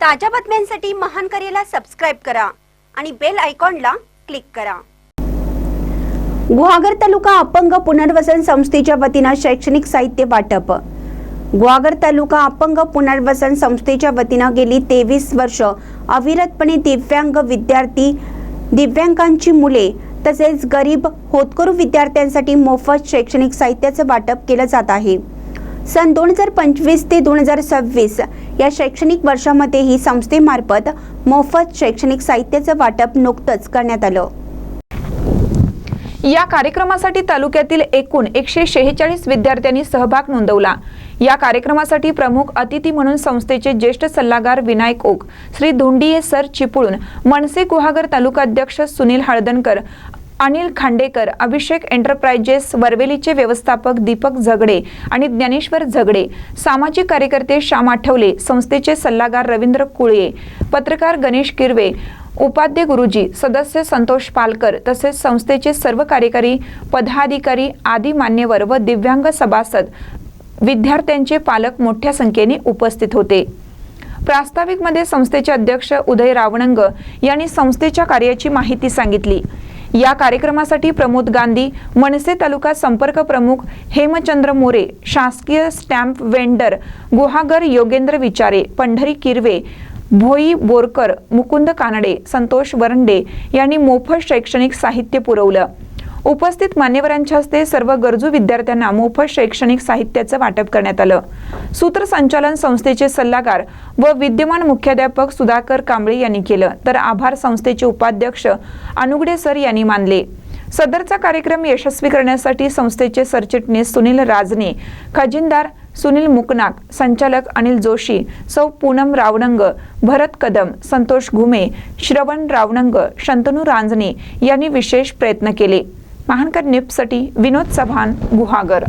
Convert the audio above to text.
ताज्या बातम्यांसाठी महान करेला सबस्क्राईब करा आणि बेल आयकॉनला क्लिक करा. गुहागर तालुका अपंग पुनर्वसन संस्थेच्या वतीनं शैक्षणिक साहित्य वाटप. गुहागर तालुका अपंग पुनर्वसन संस्थेच्या वतीनं गेली तेवीस वर्ष अविरतपणे दिव्यांग विद्यार्थी दिव्यांगांची मुले तसेच गरीब होतकरू विद्यार्थ्यांसाठी मोफत शैक्षणिक साहित्याचं वाटप केलं जात आहे. सन दोन हजार पंचवीस ते दोन हजार सव्वीस या शैक्षणिक वर्षामध्ये ही संस्थेमार्फत मोफत शैक्षणिक साहित्याचं वाटप नुकतंच करण्यात आलं. या कार्यक्रमासाठी तालुक्यातील एकूण एकशे शेहेचाळीस विद्यार्थ्यांनी सहभाग नोंदवला. या कार्यक्रमासाठी प्रमुख अतिथी म्हणून संस्थेचे ज्येष्ठ सल्लागार विनायक ओक श्री धोंडिये सर चिपळूण मनसे गुहागर तालुकाध्यक्ष सुनील हळदणकर अनिल खांडेकर अभिषेक एंटरप्राइजेस वरवेलीचे व्यवस्थापक दीपक झगडे आणि ज्ञानेश्वर झगडे सामाजिक कार्यकर्ते श्याम आठवले संस्थेचे सल्लागार रवींद्र कुळे पत्रकार गणेश किरवे उपाध्य गुरुजी सदस्य संतोष पालकर तसेच संस्थेचे सर्व कार्यकारी पदाधिकारी आदी मान्यवर व दिव्यांग सभासद विद्यार्थ्यांचे पालक मोठ्या संख्येने उपस्थित होते. प्रास्ताविकमध्ये संस्थेचे अध्यक्ष उदय रावणंग यांनी संस्थेच्या कार्याची माहिती सांगितली. या कार्यक्रमासाठी प्रमोद गांधी मनसे तालुका संपर्क प्रमुख हेमचंद्र मोरे शासकीय स्टॅम्प वेंडर गुहागर योगेंद्र विचारे पंढरी किरवे भोई बोरकर मुकुंद कानडे संतोष वरंडे यांनी मोफत शैक्षणिक साहित्य पुरवलं. उपस्थित मान्यवरांच्या हस्ते सर्व गरजू विद्यार्थ्यांना मोफत शैक्षणिक साहित्याचं वाटप करण्यात आलं. सूत्रसंचालन संस्थेचे सल्लागार व विद्यमान मुख्याध्यापक सुधाकर कांबळे यांनी केलं. तर आभार संस्थेचे उपाध्यक्ष अनुगडे सर यांनी मानले. सदरचा कार्यक्रम यशस्वी करण्यासाठी संस्थेचे सरचिटणीस सुनील राजने खजिनदार सुनील मुकनाक संचालक अनिल जोशी सौ पूनम रावणंग भरत कदम संतोष घुमे श्रवण रावणंग शंतनू रांजणे यांनी विशेष प्रयत्न केले. महानकर निप्सटी विनोद चव्हाण गुहागर